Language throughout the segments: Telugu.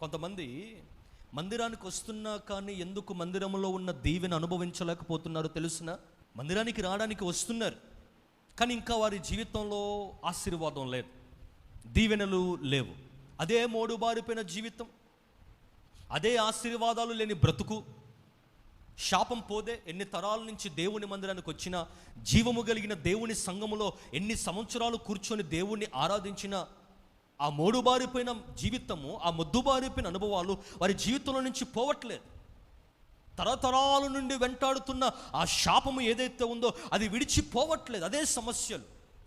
కొంతమంది మందిరానికి వస్తున్నా కానీ ఎందుకు మందిరంలో ఉన్న దీవెన అనుభవించలేకపోతున్నారో తెలుసిన? మందిరానికి రావడానికి వస్తున్నారు కానీ ఇంకా వారి జీవితంలో ఆశీర్వాదం లేదు దీవెనలు లేవు. అదే మోడుబారిపోయిన జీవితం అదే ఆశీర్వాదాలు లేని బ్రతుకు శాపం పోదే ఎన్ని తరాల నుంచి దేవుని మందిరానికి వచ్చిన జీవము కలిగిన దేవుని సంఘములో ఎన్ని సంవత్సరాలు కూర్చొని దేవుణ్ణి ఆరాధించిన ఆ మోడుబారిపోయిన జీవితము ఆ మొద్దుబారిపోయిన అనుభవాలు వారి జీవితంలో నుంచి పోవట్లేదు. తరతరాల నుండి వెంటాడుతున్న ఆ శాపము ఏదైతే ఉందో అది విడిచిపోవట్లేదు. అదే సమస్యలు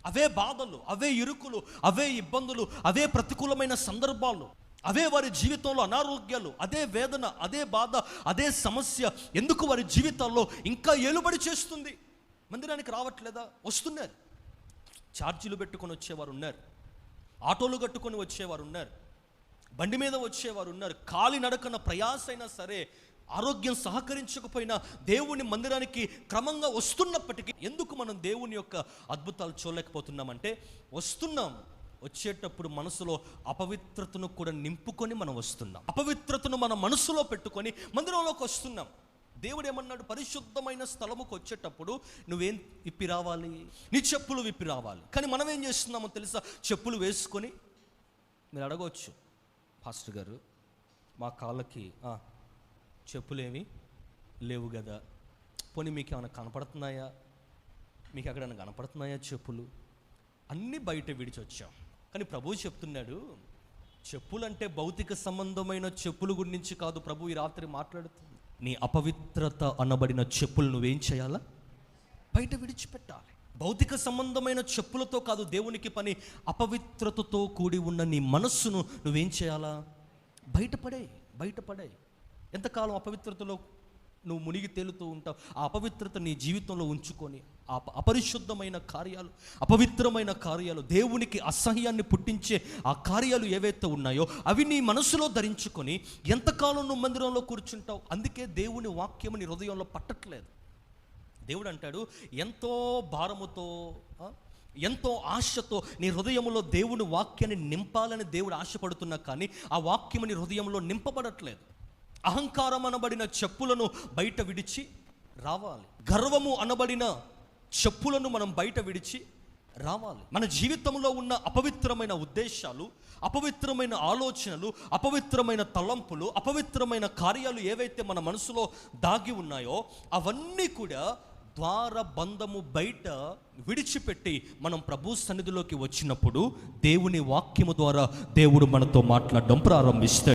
అవే బాధలు అవే ఇరుకులు అవే ఇబ్బందులు అవే ప్రతికూలమైన సందర్భాలు అవే వారి జీవితంలో అనారోగ్యాలు అదే వేదన అదే బాధ అదే సమస్య ఎందుకు వారి జీవితాల్లో ఇంకా ఏలుబడి చేస్తుంది? మందిరానికి రావట్లేదా? వస్తున్నారు. ఛార్జీలు పెట్టుకొని వచ్చేవారు ఉన్నారు. ఆటోలు కట్టుకొని వచ్చేవారు ఉన్నారు. బండి మీద వచ్చేవారు ఉన్నారు. కాలి నడకన ప్రయాస అయినా సరే ఆరోగ్యం సహకరించకపోయినా దేవుని మందిరానికి క్రమంగా వస్తున్నప్పటికీ ఎందుకు మనం దేవుని యొక్క అద్భుతాలు చూడలేకపోతున్నామంటే వస్తున్నాం. వచ్చేటప్పుడు మనసులో అపవిత్రతను కూడా నింపుకొని మనం వస్తున్నాం. అపవిత్రతను మన మనసులో పెట్టుకొని మందిరంలోకి వస్తున్నాం. దేవుడు ఏమన్నాడు పరిశుద్ధమైన స్థలముకు వచ్చేటప్పుడు నువ్వేం విప్పి రావాలి? నీ చెప్పులు విప్పి రావాలి. కానీ మనం ఏం చేస్తున్నామో తెలుసా? చెప్పులు వేసుకొని మీరు అడగవచ్చు పాస్టర్ గారు మా కాళ్ళకి చెప్పులేమి లేవు కదా పోనీ మీకు ఏమైనా కనపడుతున్నాయా? మీకు ఎక్కడైనా కనపడుతున్నాయా చెప్పులు? అన్నీ బయట విడిచి వచ్చాం. కానీ ప్రభువు చెప్తున్నాడు చెప్పులంటే భౌతిక సంబంధమైన చెప్పుల గురించి కాదు. ప్రభు ఈ రాత్రి మాట్లాడుతూ నీ అపవిత్రత అనబడిన చెప్పులు నువ్వేం చేయాలా? బయట విడిచిపెట్టాలి. భౌతిక సంబంధమైన చెప్పులతో కాదు దేవునికి పని అపవిత్రతతో కూడి ఉన్న నీ మనస్సును నువ్వేం చేయాలా? బయటపడే బయటపడే. ఎంతకాలం అపవిత్రతలో నువ్వు మునిగి తేలుతూ ఉంటావు. ఆ అపవిత్రత నీ జీవితంలో ఉంచుకొని ఆ అప- అపరిశుద్ధమైన కార్యాలు అపవిత్రమైన కార్యాలు దేవునికి అసహ్యాన్ని పుట్టించే ఆ కార్యాలు ఏవైతే ఉన్నాయో అవి నీ మనసులో ధరించుకొని ఎంతకాలం నువ్వు మందిరంలో కూర్చుంటావు? అందుకే దేవుని వాక్యం నీ హృదయంలో పట్టట్లేదు. దేవుడు అంటాడు ఎంతో భారముతో ఎంతో ఆశతో నీ హృదయంలో దేవుని వాక్యాన్ని నింపాలని దేవుడు ఆశపడుతున్నా కానీ ఆ వాక్యం నీ హృదయంలో నింపబడట్లేదు. అహంకారం అనబడిన చెప్పులను బయట విడిచి రావాలి. గర్వము అనబడిన చెప్పులను మనం బయట విడిచి రావాలి. మన జీవితంలో ఉన్న అపవిత్రమైన ఉద్దేశాలు అపవిత్రమైన ఆలోచనలు అపవిత్రమైన తలంపులు అపవిత్రమైన కార్యాలు ఏవైతే మన మనసులో దాగి ఉన్నాయో అవన్నీ కూడా ద్వార బంధము బయట విడిచిపెట్టి మనం ప్రభు సన్నిధిలోకి వచ్చినప్పుడు దేవుని వాక్యము ద్వారా దేవుడు మనతో మాట్లాడడం ప్రారంభిస్తాడు.